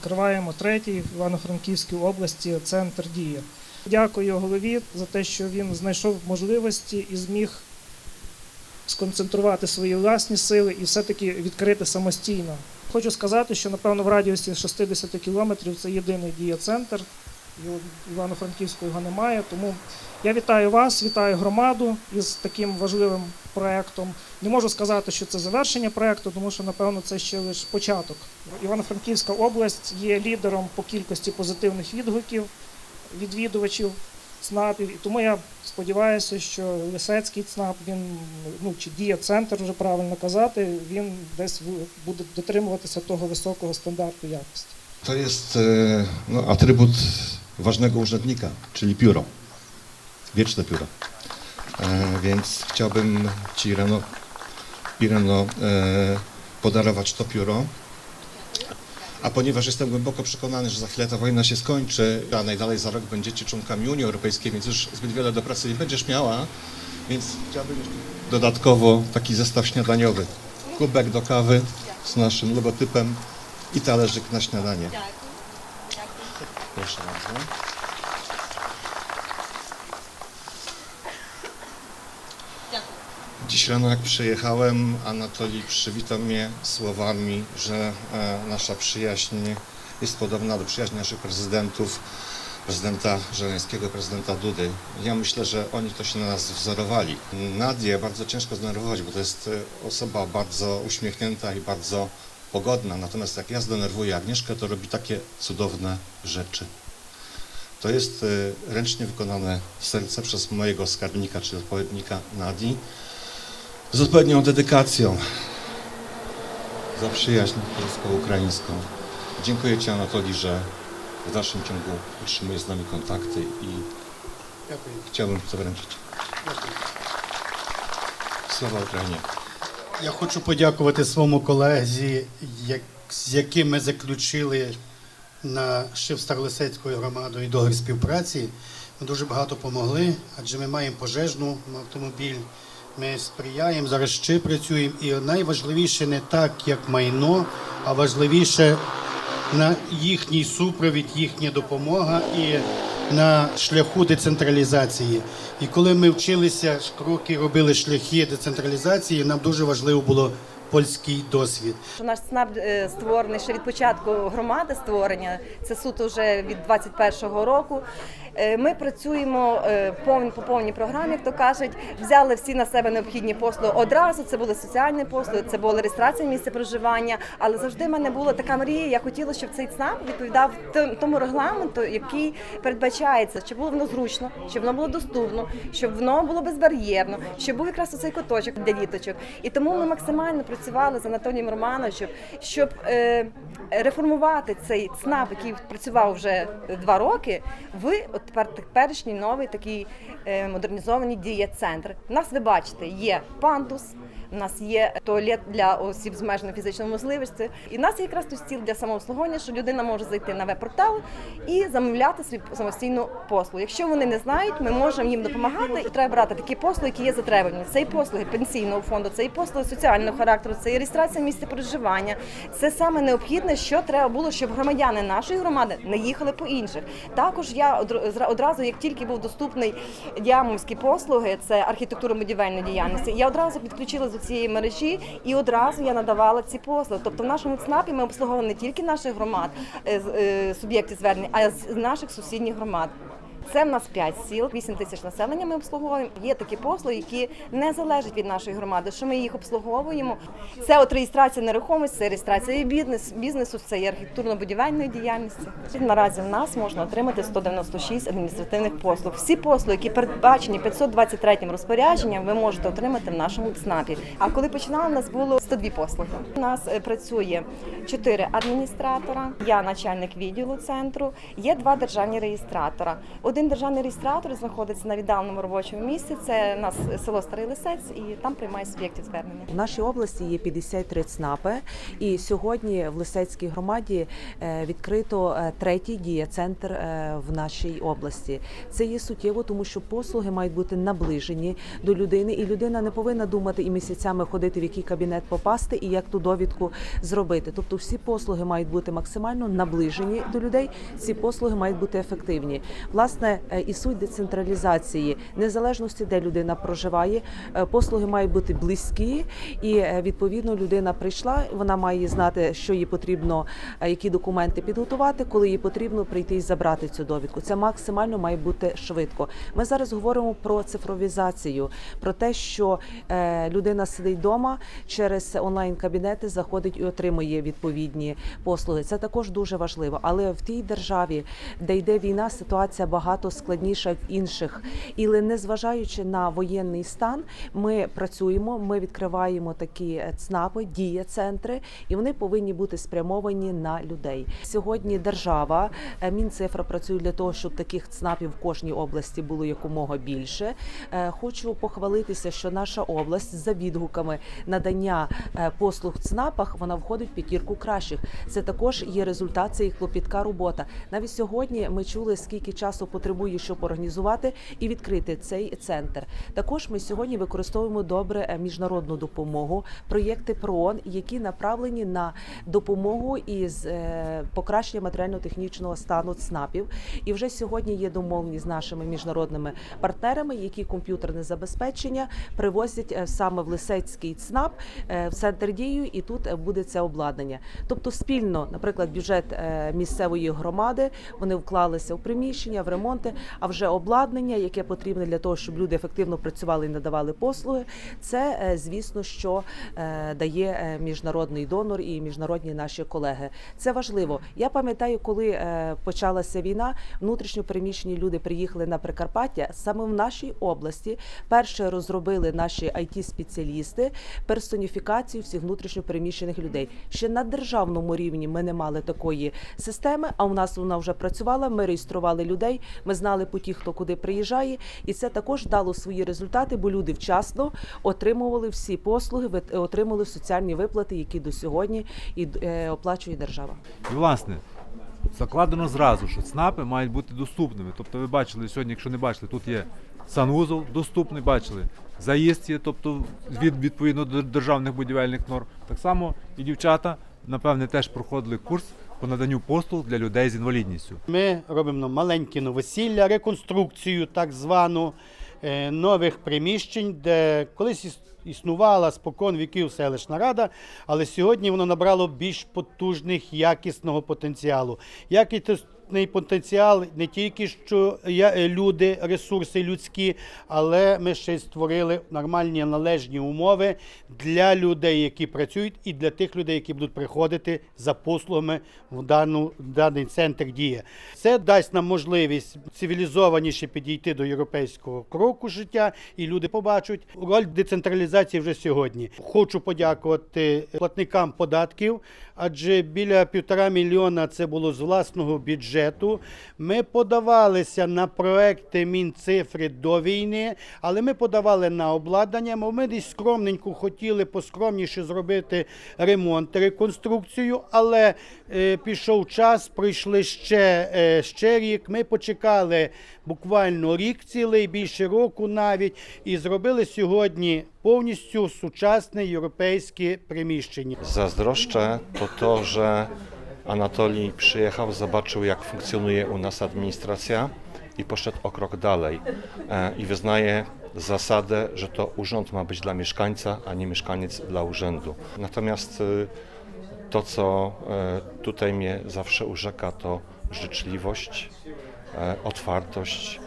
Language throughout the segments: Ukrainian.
відкриваємо третій в Івано-Франківській області центр дія. Дякую голові за те, що він знайшов можливості і зміг сконцентрувати свої власні сили і все-таки відкрити самостійно. Хочу сказати, що напевно в радіусі 60 кілометрів це єдиний дія-центр. Його немає. Тому я вітаю вас, вітаю громаду із таким важливим проектом. Не можу сказати, що це завершення проекту, тому що напевно це ще лише початок. Івано-Франківська область є лідером по кількості позитивних відгуків відвідувачів ЦНАПів. І тому я сподіваюся, що Лисецький ЦНАП, він ну чи діє центр, вже правильно казати, він десь буде дотримуватися того wysokого стандарту якості. To jest no, atrybut ważnego urzędnika, czyli pióro. Wieczne pióro. E, więc chciałbym Ci, Ireno, Ireno e, podarować to pióro. A ponieważ jestem głęboko przekonany, że za chwilę ta wojna się skończy, a najdalej za rok będziecie członkami Unii Europejskiej, więc już zbyt wiele do pracy nie będziesz miała, więc chciałbym dodatkowo taki zestaw śniadaniowy. Kubek do kawy z naszym logotypem i talerzyk na śniadanie. Proszę bardzo. Dziś rano jak przyjechałem, Anatolii przywitał mnie słowami, że e, nasza przyjaźń jest podobna do przyjaźni naszych prezydentów, prezydenta Żeleńskiego, prezydenta Dudy. Ja myślę, że oni to się na nas wzorowali. Nadię bardzo ciężko zdenerwować, bo to jest e, osoba bardzo uśmiechnięta i bardzo pogodna, natomiast jak ja zdenerwuję Agnieszkę, to robi takie cudowne rzeczy. To jest e, ręcznie wykonane serce przez mojego skarbnika, czyli odpowiednika Nadi, z odpowiednią dedykacją za przyjaźń polsko-ukraińską. Dziękuję Ci Anatolii, że w dalszym ciągu utrzymujesz z nami kontakty i Dziękuję. chciałbym to wręczyć. Dziękuję. Sława Ukrainie. Я хочу подякувати своєму колезі, як, з яким ми заключили на шив Шевстарлисецькою громадою договір співпраці. Ми дуже багато допомогли, адже ми маємо пожежну автомобіль, ми сприяємо, зараз ще працюємо. І найважливіше не так, як майно, а важливіше на їхній супровід, їхня допомога і на шляху децентралізації. І коли ми вчилися кроки, робили шляхи децентралізації, нам дуже важливо було польський досвід. Наш ЦНАП е, створений ще від початку громади створення. Це суто вже від 21-го року. Е, Ми працюємо е, по повній програмі, як то кажуть, взяли всі на себе необхідні послуги одразу. Це були соціальні послуги, це була реєстрація місця проживання. Але завжди в мене була така мрія. Я хотіла, щоб цей ЦНАП відповідав тому регламенту, який передбачається, щоб було воно зручно, щоб воно було доступно, щоб воно було безбар'єрно, щоб був якраз оцей куточок для діточок. І тому ми максимально працювали з Анатолієм Романовичем, щоб е, реформувати цей ЦНАП, який працював вже два роки, в от тепер теперішній новий такий е, модернізований діє-центр. У нас ви бачите, є пандус. У нас є туалет для осіб з обмеженою фізичною можливістю. І в нас є якраз тут стіл для самообслуговування, що людина може зайти на веб-портал і замовляти свою самостійну послугу. Якщо вони не знають, ми можемо їм допомагати. І треба брати такі послуги, які є затребувані. Це і послуги пенсійного фонду, це і послуги соціального характеру, це і реєстрація місця проживання. Це саме необхідне, що треба було, щоб громадяни нашої громади не їхали по інших. Також я одразу, як тільки був доступний діамовські послуги, це архітектуро-будівельна діяльність, я одразу підключила до цієї мережі і одразу я надавала ці послуги. Тобто в нашому ЦНАПі ми обслуговуємо не тільки наших громад, е, е, суб'єктів звернень, а й наших сусідніх громад. Це в нас 5 сіл, 8 тисяч населення. Ми обслуговуємо. Є такі послуги, які не залежать від нашої громади. Що ми їх обслуговуємо? Це от реєстрація нерухомості, це реєстрація бізнес, бізнесу, це є архітектурно-будівельної діяльності. Наразі в нас можна отримати 196 адміністративних послуг. Всі послуги, які передбачені 523 розпорядженням, ви можете отримати в нашому ЦНАПі. А коли починали, у нас було 102 послуги. У нас е, працює 4 адміністратора, я начальник відділу центру, є два державні реєстратора. Один державний реєстратор знаходиться на віддаленому робочому місці. Це у нас село Старий Лисець, і там приймає суб'єктів звернення. В нашій області є 53 ЦНАПи, і сьогодні в Лисецькій громаді е, відкрито е, третій дієцентр е, в нашій області. Це є суттєво, тому що послуги мають бути наближені до людини, і людина не повинна думати і місяцями ходити в який кабінет попасти і як ту довідку зробити. Тобто, всі послуги мають бути максимально наближені до людей. Ці послуги мають бути ефективні. Власне, е, і суть децентралізації, незалежності, де людина проживає, е, послуги мають бути близькі, і е, відповідно людина прийшла. Вона має знати, що їй потрібно, які документи підготувати, коли їй потрібно прийти і забрати цю довідку. Це максимально має бути швидко. Ми зараз говоримо про цифровізацію, про те, що людина сидить вдома через онлайн кабінети, заходить і отримує відповідні послуги. Це також дуже важливо. Але в тій державі, де йде війна, ситуація багато складніша в інших. І незважаючи на воєнний стан, ми працюємо, ми відкриваємо такі е, ЦНАПи, дія-центри, і вони повинні бути спрямовані на людей. Сьогодні держава, е, Мінцифра працює для того, щоб таких ЦНАПів в кожній області було якомога більше. Е, Хочу похвалитися, що наша область за відгуками надання послуг в ЦНАПах вона входить в п'ятірку кращих. Це також є результат цієї клопітка робота. Навіть сьогодні ми чули, скільки часу потребує, щоб організувати і відкрити цей центр. Також ми сьогодні використовуємо добре е, міжнародну допомогу, проєкти ПРООН, які направлені на допомогу із е, покращення матеріально-технічного стану ЦНАПів. І вже сьогодні є домовленість з нашими міжнародними партнерами, які комп'ютерне забезпечення привозять е, саме в Лисецький ЦНАП в центр дію, і тут буде це обладнання. Тобто спільно, наприклад, бюджет місцевої громади вони вклалися в приміщення, в ремонти. А вже обладнання, яке потрібне для того, щоб люди ефективно працювали і надавали послуги, це е, звісно, що е, дає е, міжнародний донор і міжнародні наші колеги. Це важливо. Я пам'ятаю, коли почалася війна, внутрішньо переміщені люди приїхали на Прикарпаття. Саме в нашій області перше розробили наші it спеціалісти персоніфікацію всіх внутрішньо переміщених людей. Ще на державному рівні ми не мали такої системи. А у нас вона вже працювала. Ми реєстрували людей. Ми знали по ті, хто куди приїжджає, і це також дало свої результати, бо люди вчасно отримували всі послуги, вит- отримали соціальні виплати, які до сьогодні і е, оплачує держава. І власне закладено зразу, що ЦНАПи мають бути доступними. Тобто ви бачили сьогодні, якщо не бачили, тут є санвузол доступний, бачили. Заїзд є, тобто від відповідно до державних будівельних норм. Так само і дівчата, напевне, теж проходили курс по наданню послуг для людей з інвалідністю. Ми робимо маленькі новосілля, реконструкцію так звану е, нових приміщень, де колись існувала спокон віків селищна рада, але сьогодні воно набрало більш потужних якісного потенціалу. Якісний потенціал не тільки що е, люди, ресурси людські, але ми ще й створили нормальні належні умови для людей, які працюють, і для тих людей, які будуть приходити за послугами в дану в даний центр дія. Це дасть нам можливість цивілізованіше підійти до європейського кроку життя, і люди побачать роль децентралізації вже сьогодні. Хочу подякувати платникам податків, адже біля півтора мільйона це було з власного бюджету. Ми подавалися на проекти Мінцифри до війни, але ми подавали на обладнання. бо Ми десь скромненько хотіли поскромніше зробити ремонт, реконструкцію, але е, пішов час, пройшли ще, е, ще рік. Ми почекали буквально рік цілий, більше року навіть, і зробили сьогодні повністю сучасне європейське приміщення. Zazdroszczę to to, że Anatolii przyjechał, zobaczył jak funkcjonuje u nas administracja i poszedł o krok dalej e, i wyznaje zasadę, że to urząd ma być dla mieszkańca, a nie mieszkaniec dla urzędu. Natomiast y, to, co e, tutaj mnie zawsze urzeka, to życzliwość, e, otwartość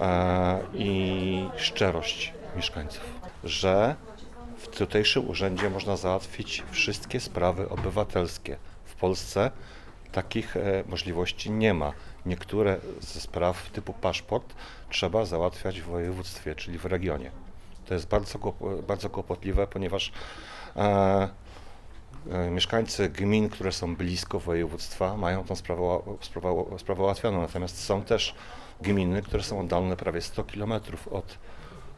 e, i szczerość mieszkańców, że w tutejszym urzędzie można załatwić wszystkie sprawy obywatelskie. W Polsce takich e, możliwości nie ma. Niektóre ze spraw typu paszport trzeba załatwiać w województwie, czyli w regionie. To jest bardzo, bardzo kłopotliwe, ponieważ e, e, mieszkańcy gmin, które są blisko województwa, mają tą sprawę, sprawę, sprawę ułatwioną. Natomiast są też gminy, które są oddalone prawie 100 km od,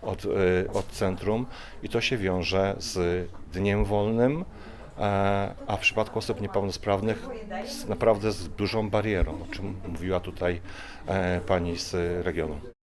od, e, od centrum i to się wiąże z dniem wolnym, e, a w przypadku osób niepełnosprawnych z, naprawdę z dużą barierą, o czym mówiła tutaj e, pani z regionu.